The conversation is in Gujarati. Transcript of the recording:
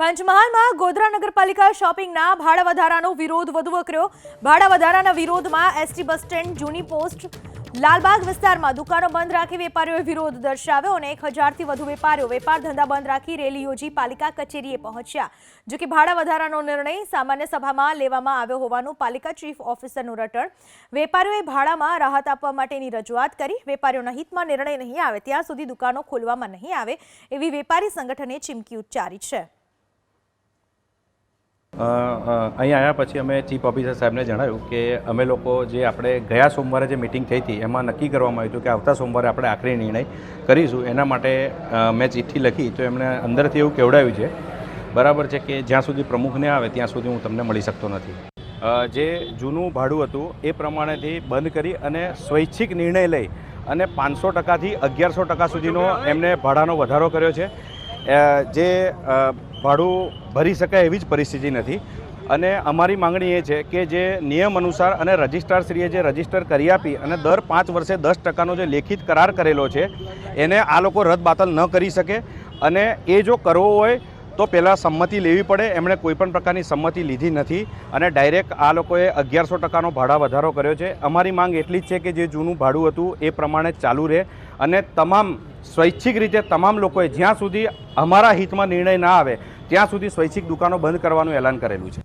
પંચમહાલમાં ગોધરા નગરપાલિકા શોપિંગના ભાડા વધારાનો વિરોધ વધુ વકર્યો. ભાડા વધારાના વિરોધમાં એસટી બસ સ્ટેન્ડ, જૂની પોસ્ટ, લાલબાગ વિસ્તારમાં દુકાનો બંધ રાખી વેપારીઓએ વિરોધ દર્શાવ્યો અને એક હજારથી વધુ વેપારીઓ વેપાર ધંધા બંધ રાખી રેલી યોજી પાલિકા કચેરીએ પહોંચ્યા. જો કે ભાડા વધારાનો નિર્ણય સામાન્ય સભામાં લેવામાં આવ્યો હોવાનું પાલિકા ચીફ ઓફિસરનું રટણ. વેપારીઓએ ભાડામાં રાહત આપવા માટેની રજૂઆત કરી. વેપારીઓના હિતમાં નિર્ણય નહીં આવે, ત્યાં સુધી દુકાનો ખોલવામાં નહીં આવે એવી વેપારી સંગઠને ચીમકી ઉચ્ચારી છે. અહીં આવ્યા પછી અમે ચીફ ઓફિસર સાહેબને જણાવ્યું કે અમે લોકો જે આપણે ગયા સોમવારે જે મિટિંગ થઈ હતી, એમાં નક્કી કરવામાં આવ્યું હતું કે આવતા સોમવારે આપણે આખરી નિર્ણય કરીશું. એના માટે મેં ચિઠ્ઠી લખી તો એમણે અંદરથી એવું કેવડાવ્યું છે, બરાબર છે કે જ્યાં સુધી પ્રમુખ ન આવે ત્યાં સુધી હું તમને મળી શકતો નથી. જે જૂનું ભાડું હતું એ પ્રમાણેથી બંધ કરી અને સ્વૈચ્છિક નિર્ણય લઈ અને પાંચસો ટકાથી અગિયારસો ટકા સુધીનો એમને ભાડાનો વધારો કર્યો છે. જે ભાડું ભરી શકાય એવી જ પરિસ્થિતિ નથી. અને અમારી માંગણી એ છે કે જે નિયમ અનુસાર અને રજિસ્ટ્રારશ્રીએ જે રજિસ્ટર કરી આપી અને દર પાંચ વર્ષે દસ ટકાનો જે લેખિત કરાર કરેલો છે, એને આ લોકો રદ બાતલ ન કરી શકે. અને એ જો કરવો હોય તો પહેલાં સંમતિ લેવી પડે. એમણે કોઈપણ પ્રકારની સંમતિ લીધી નથી અને ડાયરેક્ટ આ લોકોએ અગિયારસો ટકાનો ભાડા વધારો કર્યો છે. અમારી માંગ એટલી જ છે કે જે જૂનું ભાડું હતું એ પ્રમાણે ચાલુ રહે અને તમામ સ્વૈચ્છિક રીતે તમામ લોકોએ જ્યાં સુધી અમારા હિતમાં નિર્ણય ના આવે, ત્યાં સુધી સ્વૈચ્છિક દુકાનો બંધ કરવાનું એલાન કરેલું છે.